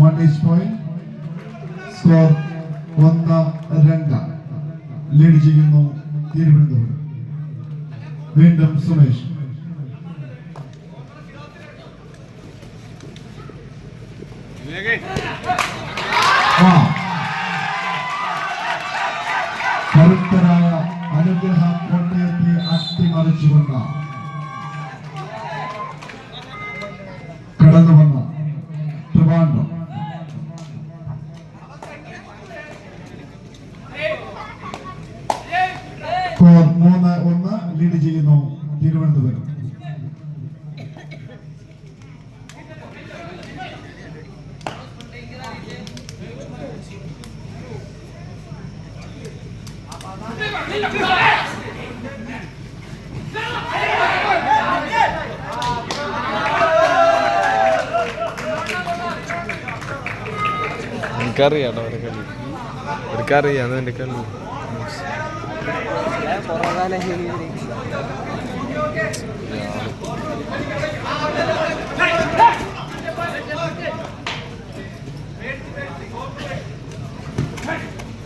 One each point score ഒന്ന് രണ്ട് lead ചെയ്യുന്നു തിരുവനന്തപുരം. വീണ്ടും സുമേഷ്. കരുത്തരായ അനുഗ്രഹ കോട്ടയത്തെ അട്ടിമറിച്ചുകൊണ്ട്. കടന്നു വന്ന ട്രിവാൻഡ്രം സ്കോർ മൂന്ന് ഒന്ന് ലീഡ് ചെയ്യുന്നു തിരുവനന്തപുരം എനിക്കറിയാം അവരെ കളി എനിക്കറിയാം എന്റെ കളി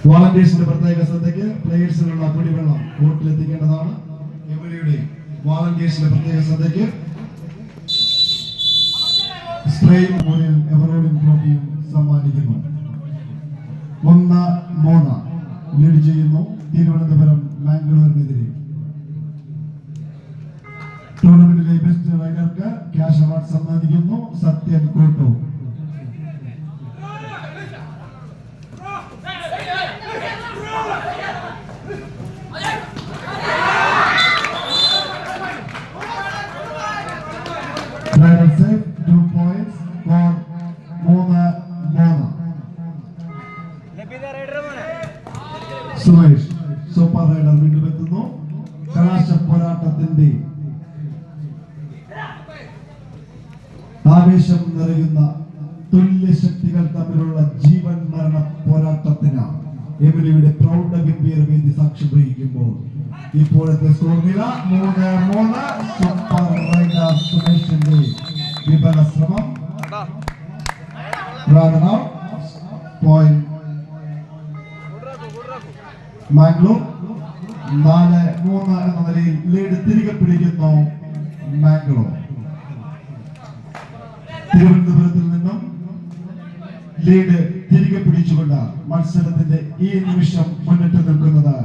വോളണ്ടിയേഴ്സിന്റെ പ്രത്യേക ശ്രദ്ധയ്ക്ക് പ്ലേയേഴ്സിനുള്ള കുടിവെള്ളം കോർട്ടിലെത്തിക്കേണ്ടതാണ്. എവരിയുടെ വോളണ്ടിയേഴ്സിന്റെ പ്രത്യേക ശ്രദ്ധയ്ക്ക് സ്പ്രേയും എവറോഡിയും ട്രോഫിയും സമ്മാനിക്കുന്നു. ഒന്ന് മൂന്ന്. ലീഡ് ചെയ്യുന്നു തിരുവനന്തപുരം ബാംഗ്ലൂരിനെതിരെ ടൂർണമെന്റിലെ ബെസ്റ്റ് റൈഡർക്ക് ക്യാഷ് അവാർഡ് സമ്മാനിക്കുന്നു സത്യൻ കോട്ടു. Rider safe, എമിലിയുടെ പ്രൗഢ ഗംഭീര വേദി സാക്ഷി വഹിക്കുമ്പോൾ ഇപ്പോഴത്തെ സ്കോർ നില മൂന്ന് മൂന്ന് സൂപ്പർ റൈഡർ സുമേഷിന്റെ വിപണ ശ്രമം. പോയിന്റ് മാംഗ്ലൂർ നാല് മൂന്ന് എന്ന നിലയിൽ ലീഡ് തിരികെ പിടിക്കുന്നു മാംഗ്ലൂർ തിരുവനന്തപുരത്തിൽ നിന്നും ലീഡ് പിടിച്ചുകൊണ്ട് മത്സരത്തിന്റെ ഈ നിമിഷം മുന്നിട്ട് നിൽക്കുന്നത്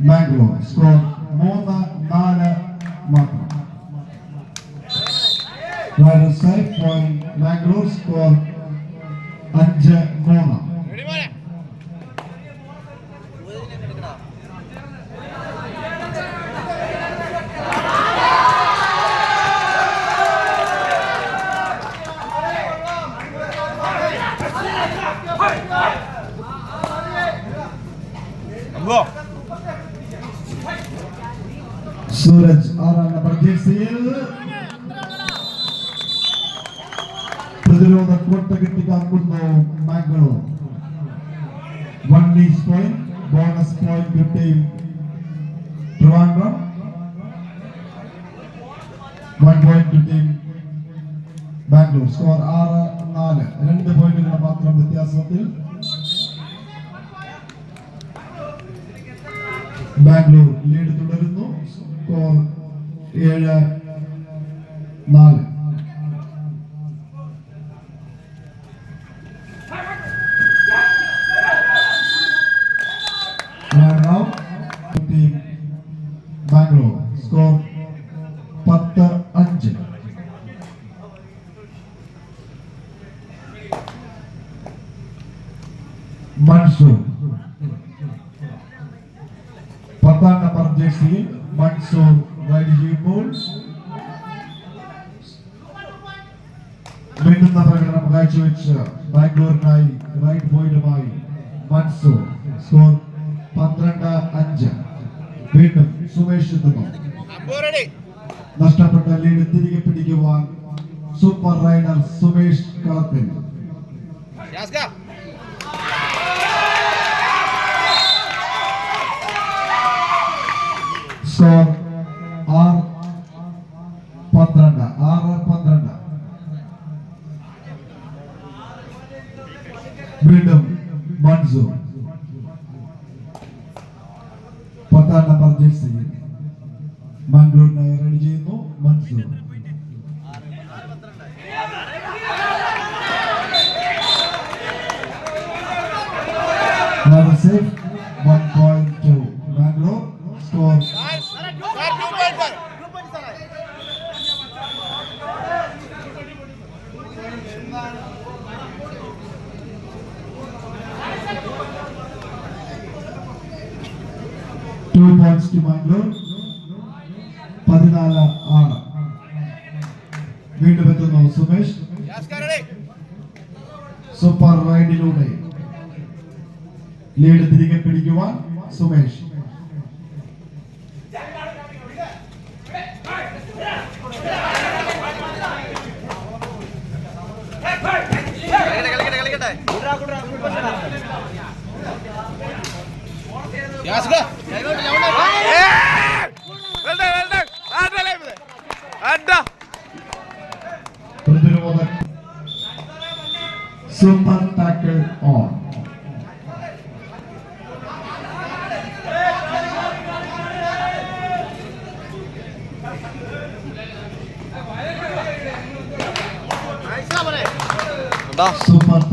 മാംഗ്ലൂർ. സ്കോർ മൂന്ന് നാല് മാത്രം. മാംഗ്ലൂർ സ്കോർ അഞ്ച് മൂന്ന് സൂരജ് ആറാം നമ്പർ ജേഴ്സിയിൽ പ്രതിരോധ കോട്ട കെട്ടിക്കാക്കുന്നു Mangalore one each point bonus point കിട്ടിയും Trivandrum. One point കിട്ടിയും ബാംഗ്ലൂർ. സ്കോർ ആറ് നാല്. രണ്ട് പോയിന്റുകളുടെ മാത്രം വ്യത്യാസത്തിൽ ബാംഗ്ലൂർ ലീഡ് തുടരുന്നു. സ്കോർ ഏഴ് നാല്. ബാംഗ്ലൂർ സ്കോർ പത്ത് അഞ്ച്. മൻസൂർ പത്താം നമ്പർ ജേഴ്സിയിൽ മൻസൂർ റൈഡ് ചെയ്യുമ്പോൾ മിന്നുന്ന പ്രകടനം കാഴ്ചവെച്ച് ബാംഗ്ലൂരിനായി റൈഡ് പോയിന്റുമായി മൻസൂർ സ്കോർ പന്ത്രണ്ട് അഞ്ച്. വീണ്ടും സുമേഷ് എത്തുന്നു. നഷ്ടപ്പെട്ട ലീഡ് തിരികെ പിടിക്കുവാൻ സൂപ്പർ റൈഡർ സുമേഷ് കളത്തിൽ. സ്കോർ ആർ പന്ത്രണ്ട് ആറ് പന്ത്രണ്ട്. വീണ്ടും മൺസു പത്താം നമ്പർ ജേഴ്സി. മംഗളൂരിനെ റെഡി ചെയ്യുന്നു. മൺസു safe one point to Bangalore score two points to Bangalore പതിനാല് ആണ്. വീണ്ടും എത്തുന്നു സുമേഷ്. സൂപ്പർ റൈഡിലൂടെ ലീഡ് തിരികെ പിടിക്കുവാൻ സുമേഷ് പ്രതിരോധ സൂപ്പർ ടാക്കിൾ ഓൺ സൂപ്പർ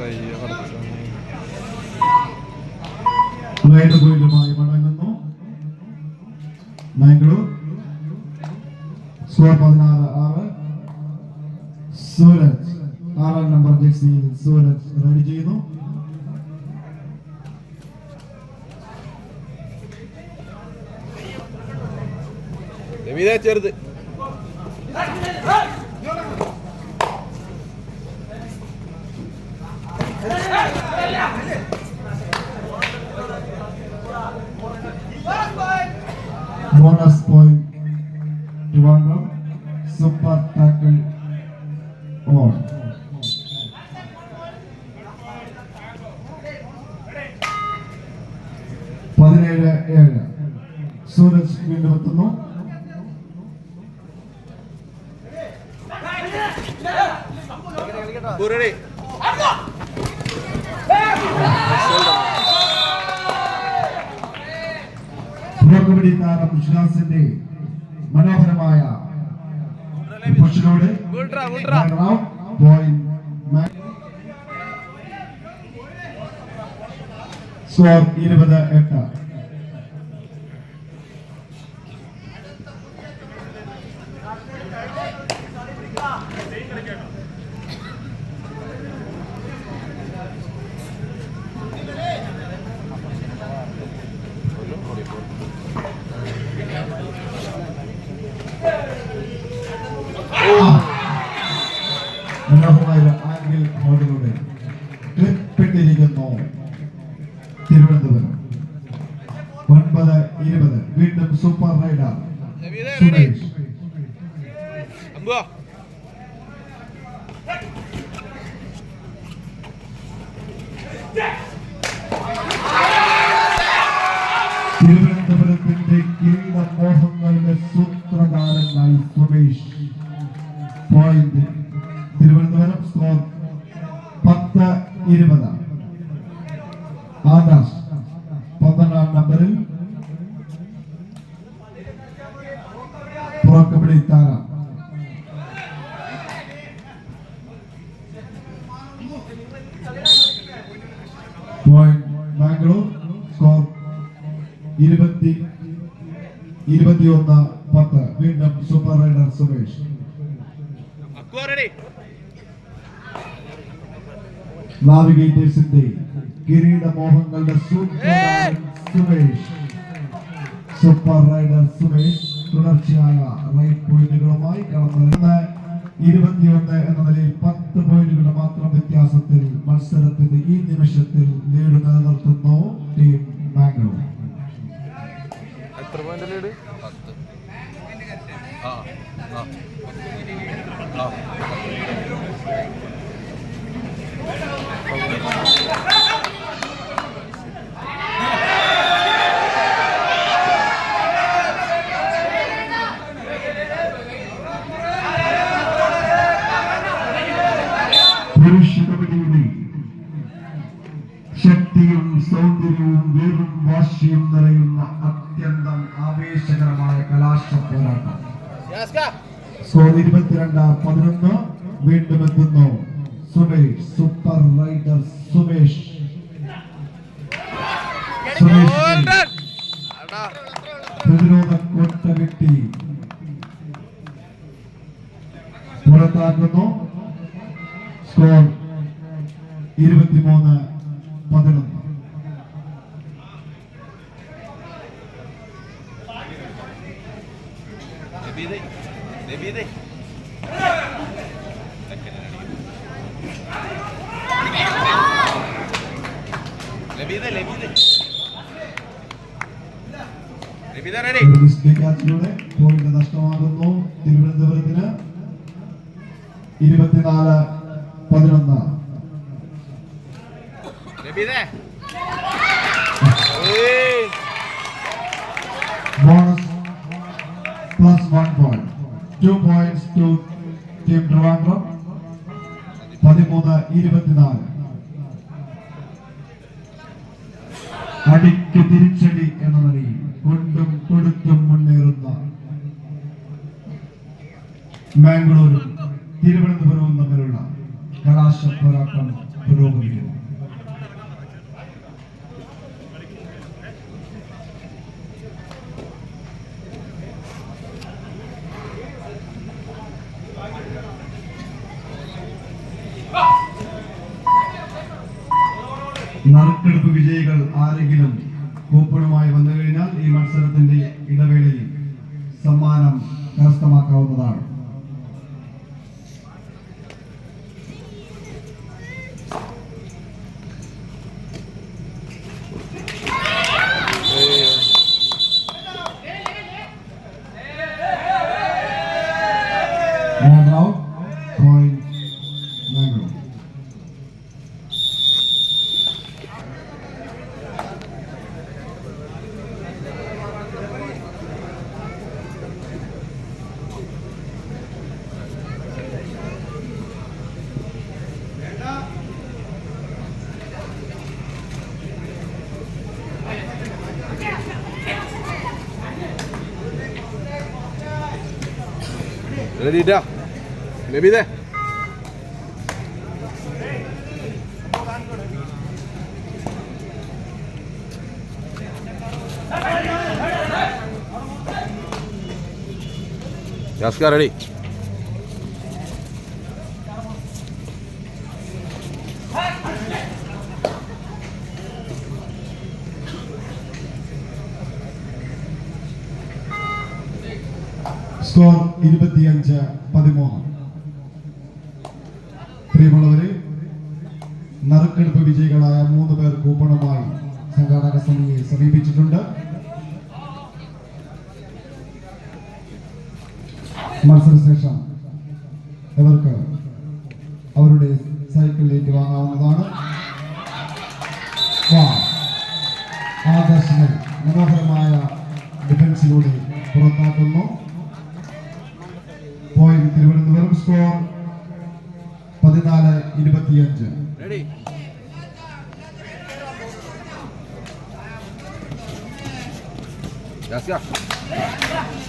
വയ്യ പടച്ചോനെ. പോയിന്റുമായി മടങ്ങുന്നു. ബാംഗ്ലൂർ സ്കോർ പതിനാറ് ആറ്. സൂരജ്. ആറാം നമ്പർ ജേഴ്സിയിൽ സൂരജ് റെഡി ചെയ്യുന്നു. രമീതേ ചെറുത് ബോണസ് പോയിന്റ് പൂരടി പുറകുപിടി താരം വിശ്വാസിന്റെ മനോഹരമായ വിട്രാ സ്കോർ ഇരുപത് എട്ട് മനോഹരമായ ഒരു ആംഗിൾ ഹോളിലൂടെ ക്ലിപ്പിട്ടിരിക്കുന്നു തിരുവനന്തപുരം ഒൻപത് ഇരുപത് വീണ്ടും സൂപ്പർ റൈഡർ രമീതേ റെഡി സുരേഷ് അമ്പുവാ തിരുവനന്തപുരത്തിന്റെ കിരീട മോഹങ്ങളുടെ സൂത്രധാരനായി സുമേഷ്. പോയിന്റ് തിരുവനന്തപുരം സ്കോർ പത്ത് ഇരുപത്. ആകാശ് പന്ത്രണ്ടാം നമ്പറിൽ പുറക്കബടി താരം പോയിന്റ് ബാംഗ്ലൂർ സ്കോർ ഇരുപത്തി ഇരുപത്തിയൊന്ന് പത്ത് വീണ്ടും സൂപ്പർ റൈഡർ സുമേഷ് അക്കുവാ റെഡി നാവിഗേറ്റേഴ്സിന്റെ കിരീട മോഹങ്ങളുടെ സൂത്രധാരൻ സുമേഷ് സൂപ്പർ റൈഡർ സുമേഷ് തുടർച്ചയായ റൈറ്റ് പോയിന്റുകളുമായി കടന്നിരുന്ന ഇരുപത്തിയൊന്ന് എന്ന നിലയിൽ പത്ത് പോയിന്റുകളുടെ മാത്രം വ്യത്യാസത്തിൽ മത്സരത്തിന്റെ ഈ നിമിഷത്തിൽ ലീഡ് നിലനിർത്തുന്നു ടീം ബാംഗ്ലൂർ എത്ര പോയിന്റ് ലീഡ്? പുരുഷ സ്കോർ ഇരുപത്തിരണ്ട് പതിനൊന്ന് വീണ്ടും എത്തുന്നു. Sumesh super raider Sumesh. പ്രതിരോധ കോട്ട കെട്ടി പുറത്താക്കുന്നു. സ്കോർ ഇരുപത്തിമൂന്ന് പോയിന്റ് നഷ്ടമാകുന്നു തിരുവനന്തപുരത്തിന്. ഇരുപത്തിനാല് പതിനൊന്ന്. Bonus plus one point two points to team Trivandrum പതിമൂന്ന് ഇരുപത്തിനാല്. അടിക്ക് തിരിച്ചടി എന്ന നിലയിൽ കൊണ്ടും കൊടുത്തും മുന്നേറുന്ന ബാംഗ്ലൂരും നറുക്കെടുപ്പ് വിജയികൾ ആരെങ്കിലും കൂപ്പണുമായി വന്നു കഴിഞ്ഞാൽ ഈ മത്സരത്തിന്റെ ഇടവേളയിൽ സമ്മാനം കരസ്ഥമാക്കാവുന്നതാണ്. റെഡിട്ടാ ലബീദേ യാസ്ക റെഡി സ്കോർ ഇരുപത്തിയഞ്ച് പതിമൂന്ന് പ്രിയമുള്ളവരെ നറുക്കെടുപ്പ് വിജയികളായ മൂന്ന് പേർ കൂപ്പണമായി സംഘാടക സമിതിയെ സമീപിച്ചിട്ടുണ്ട്. മത്സരശേഷം ഇവർക്ക് അവരുടെ സൈക്കിളിലേക്ക് വാങ്ങാവുന്നതാണ്. മനോഹരമായ ഡിഫൻസിലൂടെ പുറത്താക്കുന്നു. പോയിന്റ് തിരുവനന്തപുരം സ്കോർ പതിനാല് ഇരുപത്തിയഞ്ച്.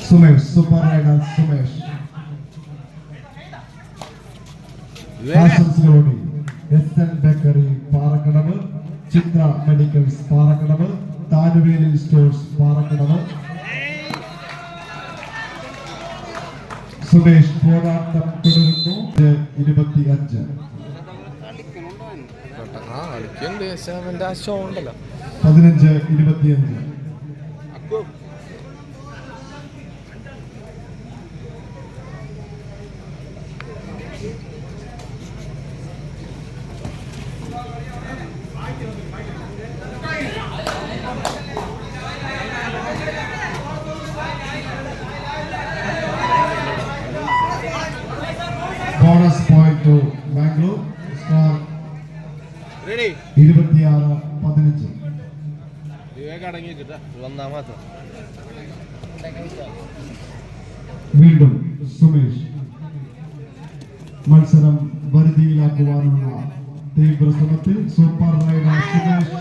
Sumesh super raider Sumesh. ആശംസകളോടെ S N bakery Parakkadavu Chitra medicals Parakkadavu Thanuveli stores Sumesh പോരാട്ടം തുടരുന്നു. ഇരുപത്തി അഞ്ച് പതിനഞ്ച് ഇരുപത്തിയഞ്ച് അക്കു bonus point to Bangalore score raid ഇരുപത്തിയാറ് പതിനഞ്ച് അടങ്ങിയിട്ടാ വന്നാ വീണ്ടും സുമേഷ്. മത്സരം വരുതിയിലാക്കുവാനുള്ള തീവ്ര ശ്രമത്തിൽ സൂപ്പർ റൈഡർ സുരേഷ്